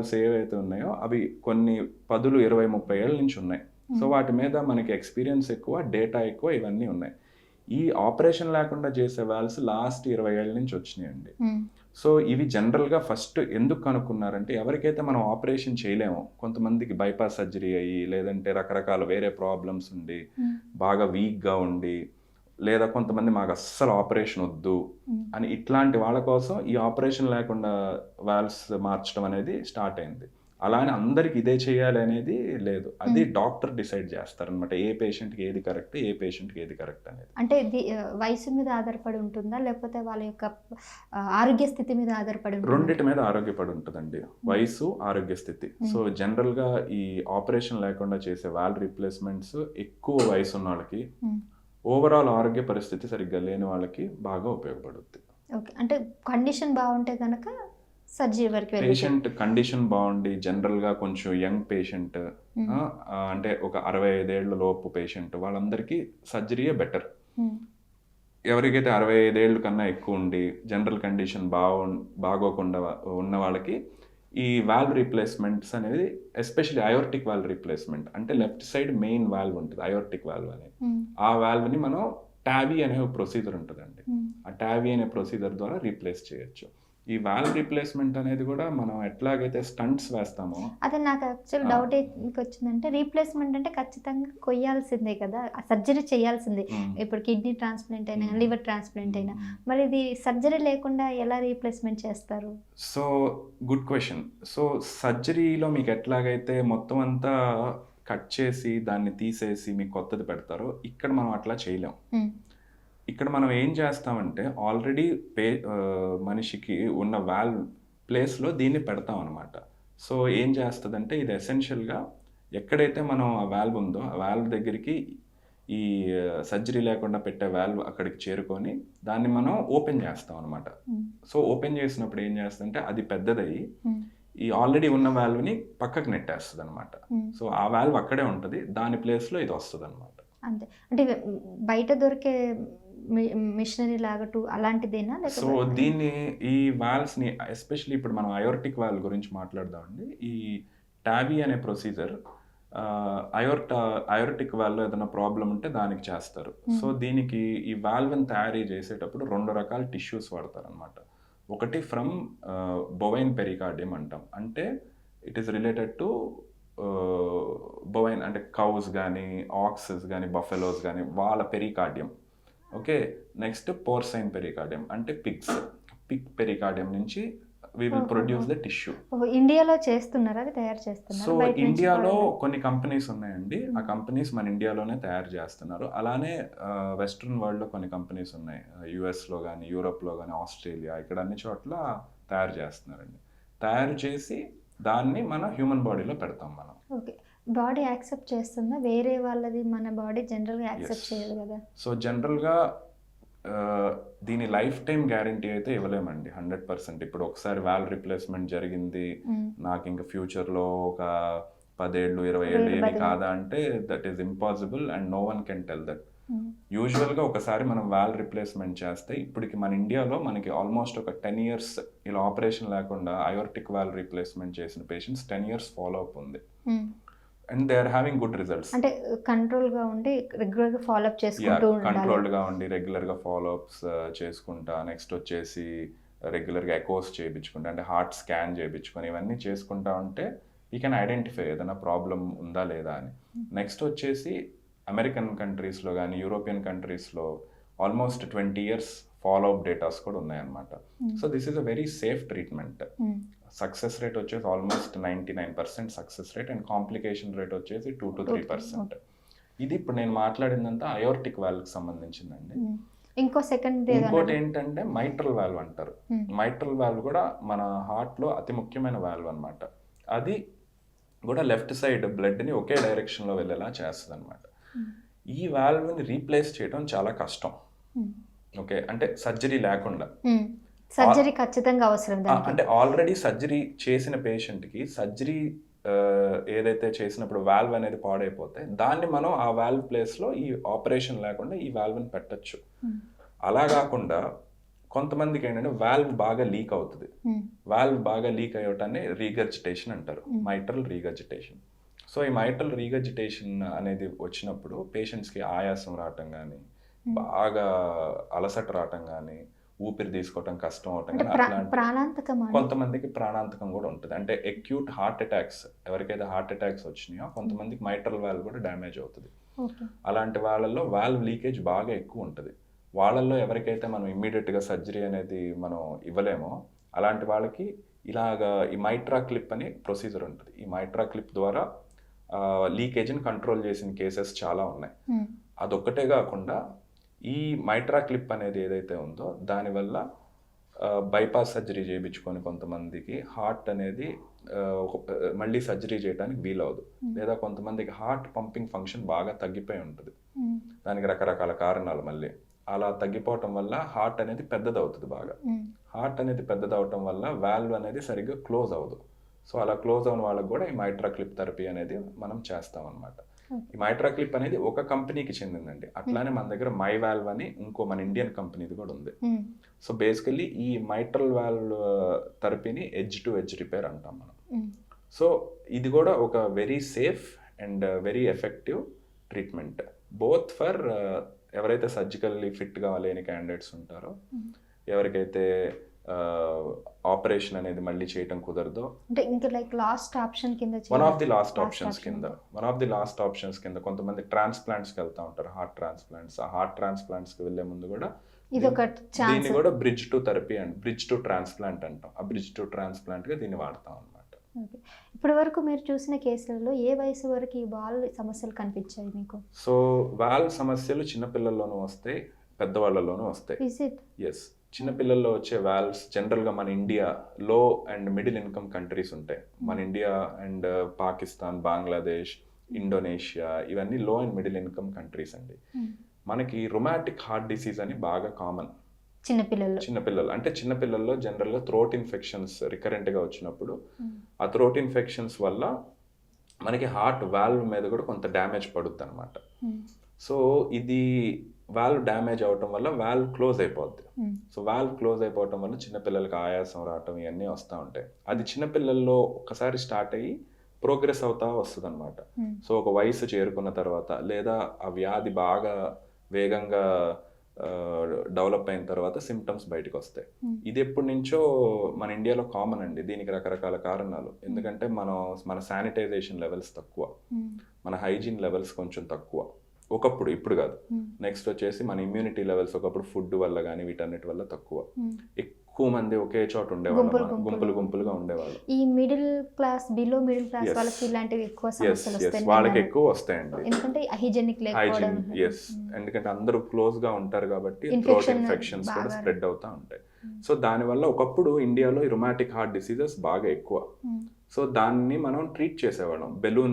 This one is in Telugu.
వాల్వ్స్ ఏవైతే ఉన్నాయో అవి కొన్ని పదులు ఇరవై ముప్పై ఏళ్ళ నుంచి ఉన్నాయి. సో వాటి మీద మనకి ఎక్స్పీరియన్స్ ఎక్కువ డేటా ఎక్కువ ఇవన్నీ ఉన్నాయి. ఈ ఆపరేషన్ లేకుండా చేసే వాల్వ్స్ లాస్ట్ ఇరవై ఏళ్ళ నుంచి వచ్చినాయండి. ఉమ్, సో ఇవి జనరల్గా ఫస్ట్ ఎందుకు కనుక్కున్నారంటే ఎవరికైతే మనం ఆపరేషన్ చేయలేమో కొంతమందికి బైపాస్ సర్జరీ అయ్యి లేదంటే రకరకాల వేరే ప్రాబ్లమ్స్ ఉండి ఉమ్, బాగా వీక్గా ఉండి లేదా కొంతమంది మాకు అస్సలు ఆపరేషన్ వద్దు. అని ఇట్లాంటి వాళ్ళ కోసం ఈ ఆపరేషన్ లేకుండా వాల్వ్స్ మార్చడం అనేది స్టార్ట్ అయింది. అలానే అందరికి ఇదే చేయాలి అనేది లేదు. అది డాక్టర్ డిసైడ్ చేస్తారనమాట ఏ పేషెంట్కి ఏది కరెక్ట్ ఏ పేషెంట్కి ఏది కరెక్ట్ అనేది. అంటే ఇది వయసు మీద ఆధారపడి ఉంటుందా? లేకపోతే వాళ్ళ యొక్క ఆరోగ్య స్థితి మీద ఆధారపడి రెండిటి మీద ఆరోగ్యపడి ఉంటుందండి. వయసు ఆరోగ్య స్థితి. సో జనరల్గా ఈ ఆపరేషన్ లేకుండా చేసే వాల్ రీప్లేస్మెంట్స్ ఎక్కువ వయసు ఉన్న వాళ్ళకి ఓవరాల్ ఆరోగ్య పరిస్థితి సరిగ్గా లేని వాళ్ళకి బాగా ఉపయోగపడుద్ది. ఓకే అంటే కండిషన్ బాగుంటే కనుక సర్జరీ వరకు పేషెంట్ కండిషన్ బాగుండి జనరల్గా కొంచెం యంగ్ పేషెంట్ అంటే ఒక అరవై ఐదేళ్ళ లోపు పేషెంట్ వాళ్ళందరికీ సర్జరీయే బెటర్ ఉమ్, ఎవరికైతే అరవై ఐదేళ్ళు కన్నా ఎక్కువ ఉండి జనరల్ కండిషన్ బాగు బాగోకుండా ఉన్న వాళ్ళకి ఈ వాల్వ్ రీప్లేస్మెంట్స్ అనేది ఎస్పెషల్లీ అయోర్టిక్ వాల్వ్ రీప్లేస్మెంట్ అంటే లెఫ్ట్ సైడ్ మెయిన్ వాల్వ్ ఉంటుంది అయోర్టిక్ వాల్వ్ అనేది ఆ వాల్వ్ని మనం టావీ అనే ప్రొసీజర్ ఉంటుందండి. ఉమ్. ఆ టావీ అనే ప్రొసీజర్ ద్వారా రీప్లేస్ చేయొచ్చు. ఈ వాల్వ్ రీప్లేస్మెంట్ అనేది కూడా మనం ఎట్లాగైతే స్టంట్స్ వేస్తామో అదే నాకు యాక్చువల్. డౌట్ వచ్చిందంటే రీప్లేస్మెంట్ అంటే ఖచ్చితంగా కొయ్యాల్సిందే కదా. సర్జరీ చేయాల్సిందే. ఇప్పుడు కిడ్నీ ట్రాన్స్ప్లాంట్ అయినా. లివర్ ట్రాన్స్ప్లాంట్ అయినా. మరి ఇది సర్జరీ లేకుండా ఎలా రీప్లేస్మెంట్ చేస్తారు? సో గుడ్ క్వశ్చన్ సో సర్జరీలో మీకు ఎట్లాగైతే మొత్తం అంతా కట్ చేసి దాన్ని తీసేసి మీకు కొత్తది పెడతారో ఇక్కడ మనం అట్లా చేయలేం. ఇక్కడ మనం ఏం చేస్తామంటే ఆల్రెడీ పే మనిషికి ఉన్న వాల్వ్ ప్లేస్లో దీన్ని పెడతాం అనమాట సో ఏం చేస్తుందంటే ఇది ఎసెన్షియల్గా ఎక్కడైతే మనం ఆ వాల్వ్ ఉందో ఆ వాల్వ్ దగ్గరికి ఈ సర్జరీ లేకుండా పెట్టే వాల్వ్ అక్కడికి చేరుకొని దాన్ని మనం ఓపెన్ చేస్తాం అనమాట ఉమ్, సో ఓపెన్ చేసినప్పుడు ఏం చేస్తుందంటే అది పెద్దదయ్యి ఉమ్, ఈ ఆల్రెడీ ఉన్న వాల్వ్ని పక్కకు నెట్టేస్తుంది అనమాట ఉమ్. సో ఆ వాల్వ్ అక్కడే ఉంటుంది దాని ప్లేస్లో ఇది వస్తుంది అనమాట అంతే. అంటే బయట దొరికే మిషనరీ లాగా టూ అలాంటిదేనా సో దీన్ని ఈ వాల్వ్స్ని ఎస్పెషల్లీ ఇప్పుడు మనం అయోర్టిక్ వాల్వ్ గురించి మాట్లాడదామండి. ఈ టావీ అనే ప్రొసీజర్ అయోర్ట అయోర్టిక్ వాల్వ్ ఏదైనా ప్రాబ్లం ఉంటే దానికి చేస్తారు. సో దీనికి ఈ వాల్వ్ని తయారీ చేసేటప్పుడు రెండు రకాల టిష్యూస్ వాడతారు అనమాట ఒకటి ఫ్రమ్ బొవైన్ పెరికార్డియం అంటాం. అంటే it is related to bovine అంటే కౌస్ కానీ ఆక్సెస్ కానీ బఫెలోస్ కానీ వాళ్ళ pericardium. Okay next porcine pericardium అంటే పిగ్స్ పిగ్ పెరికార్డియం నుంచి we will produce the tissue ఇండియాలో చేస్తున్నారా? అది తయారు చేస్తున్నారా? సో ఇండియాలో? కొన్ని కంపెనీస్ ఉన్నాయండి. ఆ కంపెనీస్ మన ఇండియాలోనే తయారు చేస్తున్నారు. అలానే వెస్ట్రన్ వరల్డ్లో కొన్ని కంపెనీస్ ఉన్నాయి. యుఎస్లో కానీ యూరోప్లో కానీ ఆస్ట్రేలియా ఇక్కడ అన్ని చోట్ల తయారు చేస్తున్నారండి. తయారు చేసి దాన్ని మన హ్యూమన్ బాడీలో పెడతాం మనం. ఓకే. బాడీ యాక్సెప్ట్ చేస్తుందా? వేరే వాళ్ళది మన బాడీ జనరల్గా యాక్సెప్ట్. చేయదు కదా. సో జనరల్గా దీని లైఫ్ టైం గ్యారంటీ అయితే ఇవ్వలేమండి హండ్రెడ్ పర్సెంట్. ఇప్పుడు ఒకసారి వాల్ రిప్లేస్మెంట్ జరిగింది నాకు ఇంకా ఫ్యూచర్లో ఒక పదేళ్ళు ఇరవై ఏళ్ళు ఏమి. కాదా అంటే that is impossible and no one can tell that యూజువల్గా ఒకసారి మనం వాల్ రిప్లేస్మెంట్ చేస్తే ఇప్పటికి మన ఇండియాలో మనకి ఆల్మోస్ట్ ఒక టెన్ ఇయర్స్ ఇలా ఆపరేషన్ లేకుండా అయోర్టిక్ వాల్ రిప్లేస్మెంట్ చేసిన patients ten years follow up ఉంది. And they are having good results అంటే కంట్రోల్గా ఉండి రెగ్యులర్గా ఫాలో అప్ చేసుకుంటూ కంట్రోల్డ్గా ఉండి రెగ్యులర్గా ఫాలోఅప్స్ చేసుకుంటా నెక్స్ట్ వచ్చేసి రెగ్యులర్గా ఎకోస్ చేయించుకుంటా అంటే హార్ట్ స్కాన్ చేయించుకొని ఇవన్నీ చేసుకుంటా ఉంటే వీ కెన్ ఐడెంటిఫై ఏదైనా ప్రాబ్లం ఉందా లేదా అని. నెక్స్ట్ వచ్చేసి అమెరికన్ కంట్రీస్లో కానీ యూరోపియన్ కంట్రీస్లో almost twenty years follow up datas కూడా ఉన్నాయన్నమాట. So this is a very safe treatment success rate వచ్చేసి almost ninety nine percent success rate and complication rate వచ్చేసి టూ టు త్రీ పర్సెంట్ ఇది ఇప్పుడు నేను మాట్లాడిందంతా అయోర్టిక్ వాల్వ్కి సంబంధించిందండి. ఉమ్. ఇంకో సెకండ్ ఇంకోటి ఏంటంటే మైట్రల్ వాల్వ్ అంటారు. Hmm. మైట్రల్ వాల్వ్ కూడా మన హార్ట్లో అతి ముఖ్యమైన వాల్వ్ అన్నమాట. అది కూడా లెఫ్ట్ సైడ్ బ్లడ్ని ఒకే డైరెక్షన్లో వెళ్ళేలా చేస్తుంది అనమాట ఈ వాల్వ్ని రీప్లేస్ చేయడం చాలా కష్టం. ఓకే అంటే సర్జరీ లేకుండా. సర్జరీ ఖచ్చితంగా అవసరం అంటే ఆల్రెడీ సర్జరీ చేసిన పేషెంట్కి సర్జరీ ఏదైతే చేసినప్పుడు వాల్వ్ అనేది పాడైపోతే దాన్ని మనం ఆ వాల్వ్ ప్లేస్లో ఈ ఆపరేషన్ లేకుండా ఈ వాల్వ్ని పెట్టచ్చు Hmm. అలా కాకుండా కొంతమందికి ఏంటంటే వాల్వ్ బాగా లీక్ అవుతుంది వాల్వ్ బాగా లీక్ అయ్యటాన్ని రీగర్జిటేషన్ అంటారు. మైట్రల్ రీగర్జిటేషన్ సో ఈ మైట్రల్ రీగర్జిటేషన్ అనేది వచ్చినప్పుడు పేషెంట్స్కి ఆయాసం రావటం కానీ ఉమ్. బాగా అలసట రావటం కానీ ఊపిరి తీసుకోవటం కష్టం అవటం? కొంతమందికి ప్రాణాంతకం కూడా ఉంటుంది. అంటే అక్యూట్ హార్ట్ అటాక్స్ ఎవరికైతే హార్ట్ అటాక్స్ వచ్చినాయో కొంతమందికి మైట్రల్ వాల్వ్ కూడా డ్యామేజ్ అవుతుంది. అలాంటి వాళ్ళల్లో వాల్వ్ లీకేజ్ బాగా ఎక్కువ ఉంటుంది. వాళ్ళల్లో ఎవరికైతే మనం ఇమ్మీడియట్గా సర్జరీ అనేది మనం ఇవ్వలేమో అలాంటి వాళ్ళకి ఇలాగా ఈ మైట్రా క్లిప్ అని ప్రొసీజర్ ఉంటుంది. ఈ మైట్రా క్లిప్ ద్వారా లీకేజ్ని కంట్రోల్ చేసిన కేసెస్ చాలా ఉన్నాయి. అదొక్కటే కాకుండా ఈ మైట్రా క్లిప్ అనేది ఏదైతే ఉందో దానివల్ల బైపాస్ సర్జరీ చేయించుకొని కొంతమందికి హార్ట్ అనేది మళ్ళీ సర్జరీ చేయడానికి వీలవదు. Hmm. లేదా కొంతమందికి హార్ట్ పంపింగ్ ఫంక్షన్ బాగా తగ్గిపోయి ఉంటుంది. ఉమ్, దానికి రకరకాల కారణాలు మళ్ళీ. అలా తగ్గిపోవటం వల్ల హార్ట్ అనేది పెద్దదవుతుంది బాగా. హార్ట్ అనేది పెద్దదవటం వల్ల వాల్వ్ అనేది సరిగ్గా క్లోజ్ అవ్వదు. సో అలా క్లోజ్ అవ్వని వాళ్ళకి కూడా ఈ మైట్రా క్లిప్ థెరపీ అనేది మనం చేస్తాం అనమాట. ఈ మైట్రా క్లిప్ అనేది ఒక కంపెనీకి చెందిందండి. అట్లానే మన దగ్గర మై వాల్వ్ అని ఇంకో మన ఇండియన్ కంపెనీది కూడా ఉంది. సో బేసికల్లీ ఈ మైట్రల్ వాల్వ్ థెరపీని ఎడ్జ్ టు ఎడ్జ్ రిపేర్ అంటాం మనం. సో ఇది కూడా ఒక very safe and very effective treatment. Both for ఎవరైతే సర్జికల్లీ ఫిట్గా లేని క్యాండిడేట్స్ ఉంటారో. ఎవరికైతే ఆపరేషన్ అనేది మళ్ళీ చేయటం కుదరదో. అంటే ఇంకా లైక్ లాస్ట్ ఆప్షన్ కింద one of the last options. కింద. One of the last options కింద కొంతమంది ట్రాన్స్ప్లాంట్స్కి వెళ్తా ఉంటారు హార్ట్ ట్రాన్స్ప్లాంట్స్ ఆ హార్ట్ ట్రాన్స్ప్లాంట్స్కి వెళ్ళే ముందు కూడా ఇది ఒక ఛాన్స్ దీన్ని కూడా bridge to therapy and bridge to transplant అంటాం. ఆ బ్రిడ్జ్ టు ట్రాన్స్ప్లాంట్గా దీన్ని వాడతాం అనమాట ఇప్పటి వరకు మీరు చూసిన కేసులలో ఏ వయసు వరకు ఈ బాల్ సమస్యలు కనిపించాయి మీకు? సో వాల్ సమస్యలు చిన్నపిల్లల్లోనూ వస్తాయి పెద్దవాళ్ళలోనూ వస్తాయి. ఇస్ ఇట్ ఎస్ చిన్నపిల్లల్లో వచ్చే వాల్వ్స్ జనరల్గా మన ఇండియా లో అండ్ మిడిల్ ఇన్కమ్ కంట్రీస్ ఉంటాయి. మన India and Pakistan Bangladesh Indonesia ఇవన్నీ లో అండ్ మిడిల్ ఇన్కమ్ కంట్రీస్ అండి. మనకి రొమాటిక్ హార్ట్ డిసీజ్ అని బాగా కామన్. చిన్నపిల్లలు చిన్నపిల్లలు అంటే చిన్నపిల్లల్లో జనరల్గా థ్రోట్ ఇన్ఫెక్షన్స్ రికరెంట్గా వచ్చినప్పుడు ఆ థ్రోట్ ఇన్ఫెక్షన్స్ వల్ల మనకి హార్ట్ వాల్వ్ మీద కూడా కొంత డ్యామేజ్ పడుద్ది అనమాట సో ఇది వాల్వ్ డ్యామేజ్ అవటం వల్ల వాల్వ్ క్లోజ్ అయిపోద్ది. సో వాల్వ్ క్లోజ్ అయిపోవటం వల్ల చిన్నపిల్లలకి ఆయాసం రావటం ఇవన్నీ వస్తూ ఉంటాయి. అది చిన్నపిల్లల్లో ఒక్కసారి స్టార్ట్ అయ్యి ప్రోగ్రెస్ అవుతా వస్తుంది అనమాట సో ఒక వయసు చేరుకున్న తర్వాత లేదా ఆ వ్యాధి బాగా వేగంగా డెవలప్ అయిన తర్వాత సిమ్టమ్స్ బయటకు వస్తాయి. ఇది ఎప్పటి నుంచో మన ఇండియాలో కామన్ అండి. దీనికి రకరకాల కారణాలు. ఎందుకంటే మనం మన శానిటైజేషన్ లెవెల్స్ తక్కువ. మన హైజీన్ లెవెల్స్ కొంచెం తక్కువ. ఒకప్పుడు ఇప్పుడు కాదు. నెక్స్ట్ వచ్చేసి మన ఇమ్యూనిటీ లెవెల్స్ ఒకప్పుడు ఫుడ్ వల్ల కానీ వీటన్నిటి వల్ల తక్కువ. ఎక్కువ మంది ఒకే చోట ఉండేవాళ్ళు. గుంపులు గుంపులుగా. ఉండేవాళ్ళు. ఈ middle class below middle class. వాళ్ళకి ఇలాంటివి ఎక్కువ సమస్యలు వస్తాయి వాళ్ళకి ఎక్కువ వస్తాయండి. ఎందుకంటే హైజెనిక్ హైజీన్ ఎస్ ఎందుకంటే అందరూ క్లోజ్గా ఉంటారు కాబట్టి థ్రోట్ ఇన్ఫెక్షన్స్ కూడా స్ప్రెడ్ అవుతా ఉంటాయి. సో దానివల్ల ఒకప్పుడు ఇండియాలో రొమాటిక్ హార్ట్ డిసీజెస్ బాగా ఎక్కువ. సో దాన్ని మనం ట్రీట్ చేసేవాళ్ళం. బెలూన్